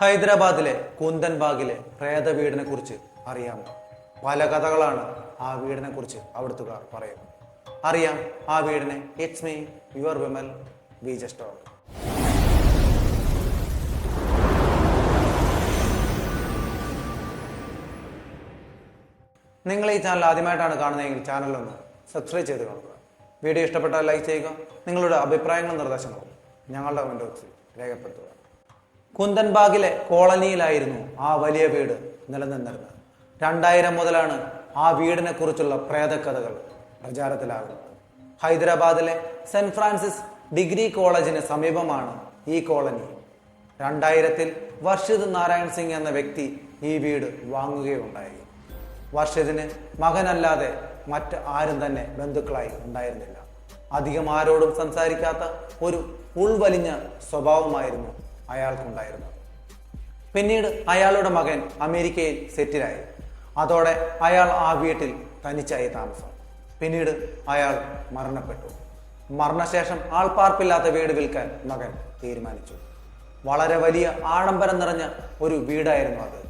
ഹൈദരാബാദിലെ കുന്തൻബാഗിലെ പ്രേത വീടിനെ കുറിച്ച് അറിയാമോ? പല കഥകളാണ് ആ വീടിനെ കുറിച്ച് അവിടുത്തുകാർ പറയുന്നത്. അറിയാം ആ വീടിനെ it's me your Vimal we just നിങ്ങൾ ഈ ചാനൽ ആദ്യമായിട്ടാണ് കാണുന്നതെങ്കിൽ ചാനൽ ഒന്ന് സബ്സ്ക്രൈബ് ചെയ്ത് കാണുക. വീഡിയോ ഇഷ്ടപ്പെട്ടാൽ ലൈക്ക് ചെയ്യുക. നിങ്ങളുടെ അഭിപ്രായങ്ങളും നിർദ്ദേശങ്ങളും ഞങ്ങളുടെ കമന്റ് ബോക്സിൽ രേഖപ്പെടുത്തുക. കുന്തൻബാഗിലെ കോളനിയിലായിരുന്നു ആ വലിയ വീട് നിലനിന്നിരുന്നത്. രണ്ടായിരം മുതലാണ് ആ വീടിനെ കുറിച്ചുള്ള പ്രേതക്കഥകൾ പ്രചാരത്തിലാകുന്നത്. ഹൈദരാബാദിലെ സെന്റ് ഫ്രാൻസിസ് ഡിഗ്രി കോളേജിന് സമീപമാണ് ഈ കോളനി. രണ്ടായിരത്തിൽ വർഷിത് നാരായൺ സിംഗ് എന്ന വ്യക്തി ഈ വീട് വാങ്ങുകയുണ്ടായി. വർഷിതിന് മകനല്ലാതെ മറ്റ് ആരും തന്നെ ബന്ധുക്കളായി ഉണ്ടായിരുന്നില്ല. അധികം ആരോടും സംസാരിക്കാത്ത ഒരു ഉൾവലിഞ്ഞ സ്വഭാവമായിരുന്നു അയാൾക്കുണ്ടായിരുന്നത് പിന്നീട് അയാളുടെ മകൻ അമേരിക്കയിൽ സെറ്റിലായി. അതോടെ അയാൾ ആ വീട്ടിൽ തനിച്ചായി താമസം. പിന്നീട് അയാൾ മരണപ്പെട്ടു. മരണശേഷം ആൾപ്പാർപ്പില്ലാത്ത വീട് വിൽക്കാൻ മകൻ തീരുമാനിച്ചു. വളരെ വലിയ ആഡംബരം നിറഞ്ഞ ഒരു വീടായിരുന്നു അത്.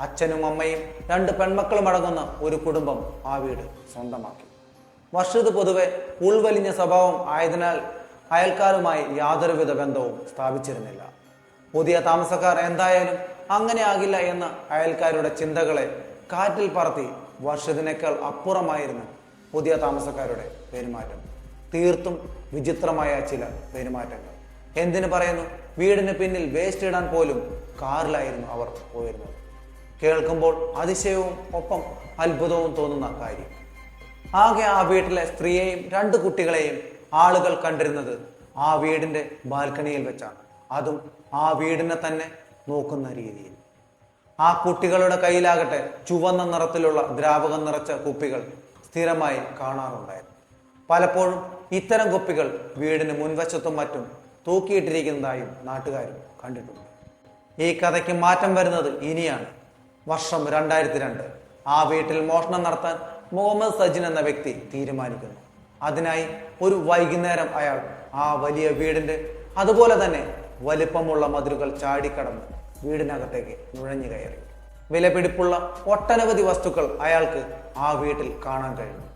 അച്ഛനും അമ്മയും രണ്ട് പെൺമക്കളും അടങ്ങുന്ന ഒരു കുടുംബം ആ വീട് സ്വന്തമാക്കി. വർഷത് പൊതുവെ ഉൾവലിഞ്ഞ സ്വഭാവം ആയതിനാൽ അയൽക്കാരുമായി യാതൊരുവിധ ബന്ധവും സ്ഥാപിച്ചിരുന്നില്ല. പുതിയ താമസക്കാർ എന്തായാലും അങ്ങനെ ആകില്ല എന്ന അയൽക്കാരുടെ ചിന്തകളെ കാറ്റിൽ പറത്തി വർഷത്തിനേക്കാൾ അപ്പുറമായിരുന്നു പുതിയ താമസക്കാരുടെ പെരുമാറ്റം. തീർത്തും വിചിത്രമായ ചില പെരുമാറ്റങ്ങൾ. എന്തിനു പറയുന്നു? വീടിന് പിന്നിൽ വേസ്റ്റ് ഇടാൻ പോലും കാറിലായിരുന്നു അവർ പോയിരുന്നത്. കേൾക്കുമ്പോൾ അതിശയവും ഒപ്പം അത്ഭുതവും തോന്നുന്ന കാര്യം. ആകെ ആ വീട്ടിലെ സ്ത്രീയെയും രണ്ട് കുട്ടികളെയും ആളുകൾ കണ്ടിരുന്നത് ആ വീടിന്റെ ബാൽക്കണിയിൽ വെച്ചാണ്. അതും ആ വീടിനെ തന്നെ നോക്കുന്ന രീതിയിൽ. ആ കുട്ടികളുടെ കയ്യിലാകട്ടെ ചുവന്ന നിറത്തിലുള്ള ദ്രാവകം നിറച്ച കുപ്പികൾ സ്ഥിരമായി കാണാറുണ്ടായിരുന്നു. പലപ്പോഴും ഇത്തരം കുപ്പികൾ വീടിന് മുൻവശത്തും മറ്റും തൂക്കിയിട്ടിരിക്കുന്നതായും നാട്ടുകാരും കണ്ടിട്ടുണ്ട്. ഈ കഥയ്ക്ക് മാറ്റം വരുന്നത് ഇനിയാണ്. വർഷം രണ്ടായിരത്തി രണ്ട് ആ വീട്ടിൽ മോഷണം നടത്താൻ മുഹമ്മദ് സജിൻ എന്ന വ്യക്തി തീരുമാനിക്കുന്നു. അതിനായി ഒരു വൈകുന്നേരം അയാൾ ആ വലിയ വീടിന്റെ അതുപോലെ തന്നെ വലിപ്പമുള്ള മതിലുകൾ ചാടിക്കടന്ന് വീടിനകത്തേക്ക് നുഴഞ്ഞു കയറി. വിലപിടിപ്പുള്ള ഒട്ടനവധി വസ്തുക്കൾ അയാൾക്ക് ആ വീട്ടിൽ കാണാൻ കഴിഞ്ഞു.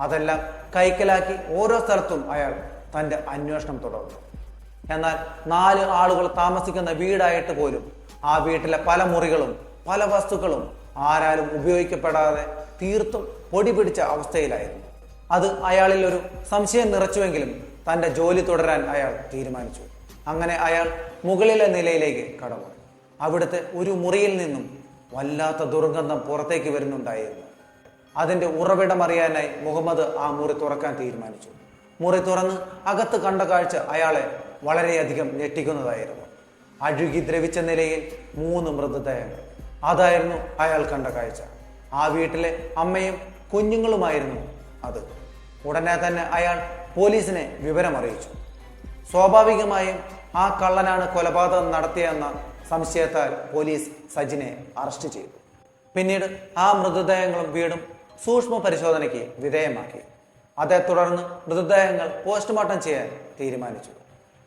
അതെല്ലാം കൈക്കലാക്കി ഓരോ സ്ഥലത്തും അയാൾ തന്റെ അന്വേഷണം തുടർന്നു. എന്നാൽ നാല് ആളുകൾ താമസിക്കുന്ന വീടായിട്ട് പോലും ആ വീട്ടിലെ പല മുറികളും പല വസ്തുക്കളും ആരാലും ഉപയോഗിക്കപ്പെടാതെ തീർത്തും പൊടി പിടിച്ച അവസ്ഥയിലായിരുന്നു. അത് അയാളിൽ ഒരു സംശയം നിറച്ചുവെങ്കിലും തന്റെ ജോലി തുടരാൻ അയാൾ തീരുമാനിച്ചു. അങ്ങനെ അയാൾ മുകളിലെ നിലയിലേക്ക് കടന്നു. അവിടുത്തെ ഒരു മുറിയിൽ നിന്നും വല്ലാത്ത ദുർഗന്ധം പുറത്തേക്ക് വരുന്നുണ്ടായിരുന്നു. അതിന്റെ ഉറവിടം അറിയാനായി മുഹമ്മദ് ആ മുറി തുറക്കാൻ തീരുമാനിച്ചു. മുറി തുറന്ന് അകത്ത് കണ്ട കാഴ്ച അയാളെ വളരെയധികം ഞെട്ടിക്കുന്നതായിരുന്നു. അഴുകി ദ്രവിച്ച നിലയിൽ മൂന്ന് മൃതദേഹങ്ങൾ. അതായിരുന്നു അയാൾ കണ്ട കാഴ്ച. ആ വീട്ടിലെ അമ്മയും കുഞ്ഞുങ്ങളുമായിരുന്നു അത്. ഉടനെ തന്നെ അയാൾ പോലീസിനെ വിവരം അറിയിച്ചു സ്വാഭാവികമായും ആ കള്ളനാണ് കൊലപാതകം നടത്തിയെന്ന സംശയത്താൽ പോലീസ് സജിനെ അറസ്റ്റ് ചെയ്തു. പിന്നീട് ആ മൃതദേഹങ്ങളും വീടും സൂക്ഷ്മ പരിശോധനയ്ക്ക് വിധേയമാക്കി. അതേ തുടർന്ന് മൃതദേഹങ്ങൾ പോസ്റ്റ്മോർട്ടം ചെയ്യാൻ തീരുമാനിച്ചു.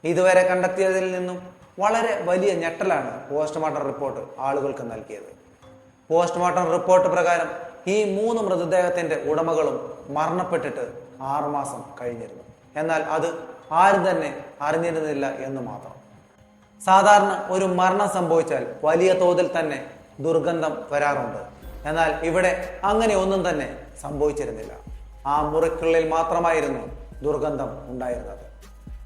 ഇതുവരെ കണ്ടെത്തിയതിൽ നിന്നും വളരെ വലിയ ഞെട്ടലാണ് പോസ്റ്റ്മോർട്ടം റിപ്പോർട്ട് ആളുകൾക്ക് നൽകിയത്. പോസ്റ്റ്മോർട്ടം റിപ്പോർട്ട് പ്രകാരം ഈ മൂന്ന് മൃതദേഹത്തിന്റെ ഉടമകളും മരണപ്പെട്ടിട്ട് ആറുമാസം കഴിഞ്ഞിരുന്നു. എന്നാൽ അത് ആരും തന്നെ അറിഞ്ഞിരുന്നില്ല എന്ന് മാത്രം. സാധാരണ ഒരു മരണം സംഭവിച്ചാൽ വലിയ തോതിൽ തന്നെ ദുർഗന്ധം വരാറുണ്ട്. എന്നാൽ ഇവിടെ അങ്ങനെ ഒന്നും തന്നെ സംഭവിച്ചിരുന്നില്ല. ആ മുറിക്കുള്ളിൽ മാത്രമായിരുന്നു ദുർഗന്ധം ഉണ്ടായിരുന്നത്.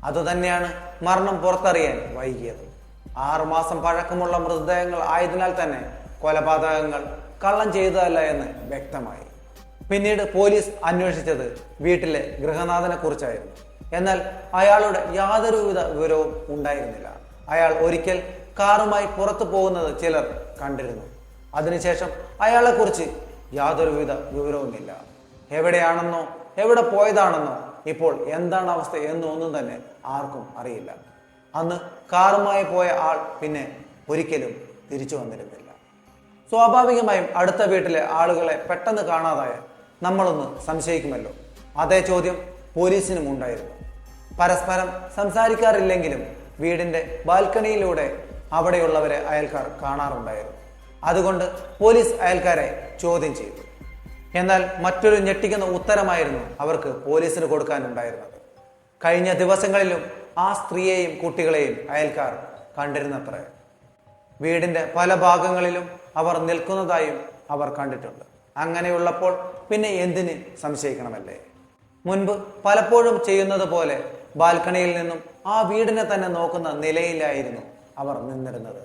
അതുതന്നെയാണ് മരണം പുറത്തറിയാൻ വൈകിയത്. ആറുമാസം പഴക്കമുള്ള മൃതദേഹങ്ങൾ ആയതിനാൽ തന്നെ കൊലപാതകങ്ങൾ കള്ളം ചെയ്തതല്ല എന്ന് വ്യക്തമായി. പിന്നീട് പോലീസ് അന്വേഷിച്ചത് വീട്ടിലെ ഗൃഹനാഥനെ കുറിച്ചായിരുന്നു. എന്നാൽ അയാളുടെ യാതൊരുവിധ വിവരവും ഉണ്ടായിരുന്നില്ല. അയാൾ ഒരിക്കൽ കാറുമായി പുറത്തു പോകുന്നത് ചിലർ കണ്ടിരുന്നു. അതിനുശേഷം അയാളെക്കുറിച്ച് യാതൊരുവിധ വിവരവുമില്ല. എവിടെയാണെന്നോ എവിടെ പോയതാണെന്നോ ഇപ്പോൾ എന്താണ് അവസ്ഥ എന്നൊന്നും തന്നെ ആർക്കും അറിയില്ല. അന്ന് കാറുമായി പോയ ആൾ പിന്നെ ഒരിക്കലും തിരിച്ചു വന്നിരുന്നില്ല. സ്വാഭാവികമായും അടുത്ത വീട്ടിലെ ആളുകളെ പെട്ടെന്ന് കാണാതായ നമ്മളൊന്ന് സംശയിക്കുമല്ലോ. അതേ ചോദ്യം പോലീസിനും ഉണ്ടായിരുന്നു. പരസ്പരം സംസാരിക്കാറില്ലെങ്കിലും വീടിന്റെ ബാൽക്കണിയിലൂടെ അവിടെയുള്ളവരെ അയൽക്കാർ കാണാറുണ്ടായിരുന്നു. അതുകൊണ്ട് പോലീസ് അയൽക്കാരെ ചോദ്യം ചെയ്തു. എന്നാൽ മറ്റൊരു ഞെട്ടിക്കുന്ന ഉത്തരമായിരുന്നു അവർക്ക് പോലീസിന് കൊടുക്കാനുണ്ടായിരുന്നത്. കഴിഞ്ഞ ദിവസങ്ങളിലും ആ സ്ത്രീയെയും കുട്ടികളെയും അയൽക്കാർ കണ്ടിരുന്നത്ര. വീടിന്റെ പല ഭാഗങ്ങളിലും അവർ നിൽക്കുന്നതായും അവർ കണ്ടിട്ടുണ്ട്. അങ്ങനെയുള്ളപ്പോൾ പിന്നെ എന്തിന് സംശയിക്കണമല്ലേ? മുൻപ് പലപ്പോഴും ചെയ്യുന്നത് പോലെ ബാൽക്കണിയിൽ നിന്നും ആ വീടിനെ തന്നെ നോക്കുന്ന നിലയിലായിരുന്നു അവർ നിന്നിരുന്നത്.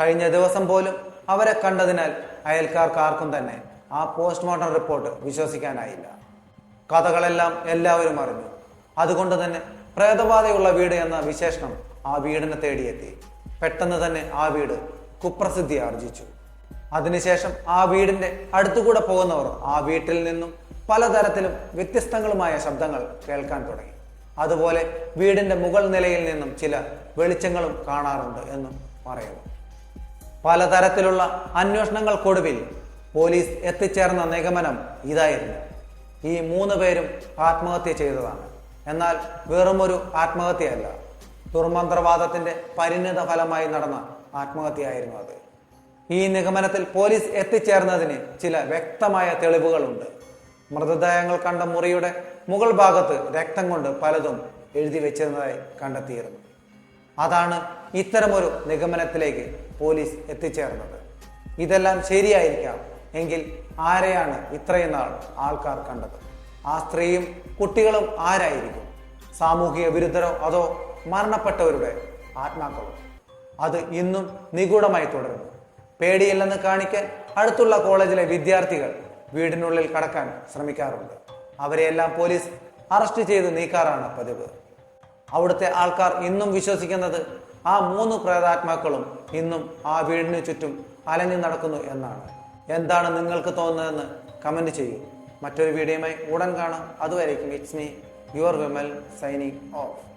കഴിഞ്ഞ ദിവസം പോലും അവരെ കണ്ടതിനാൽ അയൽക്കാർക്ക് ആർക്കും തന്നെ ആ പോസ്റ്റ്മോർട്ടം റിപ്പോർട്ട് വിശ്വസിക്കാനായില്ല. കഥകളെല്ലാം എല്ലാവരും അറിഞ്ഞു. അതുകൊണ്ട് തന്നെ പ്രേതബാധയുള്ള വീട് എന്ന വിശേഷണം ആ വീടിനെ തേടിയെത്തി. പെട്ടെന്ന് തന്നെ ആ വീട് കുപ്രസിദ്ധി ആർജിച്ചു. അതിനുശേഷം ആ വീടിന്റെ അടുത്തുകൂടെ പോകുന്നവർ ആ വീട്ടിൽ നിന്നും പലതരത്തിലും വ്യത്യസ്തങ്ങളുമായ ശബ്ദങ്ങൾ കേൾക്കാൻ തുടങ്ങി. അതുപോലെ വീടിന്റെ മുകൾ നിലയിൽ നിന്നും ചില വെളിച്ചങ്ങളും കാണാറുണ്ട് എന്നും പറയുന്നു. പലതരത്തിലുള്ള അന്വേഷണങ്ങൾക്കൊടുവിൽ പോലീസ് എത്തിച്ചേർന്ന നിഗമനം ഇതായിരുന്നു. ഈ മൂന്ന് പേരും ആത്മഹത്യ ചെയ്തതാണ്. എന്നാൽ വെറുമൊരു ആത്മഹത്യയല്ല ദുർമന്ത്രവാദത്തിന്റെ പരിണിത ഫലമായി നടന്ന ആത്മഹത്യയായിരുന്നു അത്. ഈ നിഗമനത്തിൽ പോലീസ് എത്തിച്ചേർന്നതിന് ചില വ്യക്തമായ തെളിവുകളുണ്ട്. മൃതദേഹങ്ങൾ കണ്ട മുറിയുടെ മുകൾ ഭാഗത്ത് രക്തം കൊണ്ട് പലതും എഴുതി വെച്ചിരുന്നതായി കണ്ടെത്തിയിരുന്നു. അതാണ് ഇത്തരമൊരു നിഗമനത്തിലേക്ക് പോലീസ് എത്തിച്ചേർന്നത്. ഇതെല്ലാം ശരിയായിരിക്കാം എങ്കിൽ ആരെയാണ് ഇത്രയും നാൾ ആൾക്കാർ കണ്ടത്? ആ സ്ത്രീയും കുട്ടികളും ആരായിരിക്കും? സാമൂഹിക വിരുദ്ധരോ അതോ മരണപ്പെട്ടവരുടെ ആത്മാക്കളോ? അത് ഇന്നും നിഗൂഢമായി തുടരുന്നു. പേടിയില്ലെന്ന് കാണിക്കാൻ അടുത്തുള്ള കോളേജിലെ വിദ്യാർത്ഥികൾ വീടിനുള്ളിൽ കടക്കാൻ ശ്രമിക്കാറുണ്ട്. അവരെയെല്ലാം പോലീസ് അറസ്റ്റ് ചെയ്ത് നീക്കാറാണ് പതിവ്. അവിടുത്തെ ആൾക്കാർ ഇന്നും വിശ്വസിക്കുന്നത് ആ മൂന്ന് പ്രേതാത്മാക്കളും ഇന്നും ആ വീടിന് ചുറ്റും അലഞ്ഞു നടക്കുന്നു എന്നാണ്. എന്താണ് നിങ്ങൾക്ക് തോന്നുന്നതെന്ന് കമന്റ് ചെയ്യൂ. മറ്റൊരു വീഡിയോയുമായി ഉടൻ കാണാം. അതുവരേക്കും it's me your Vimal signing off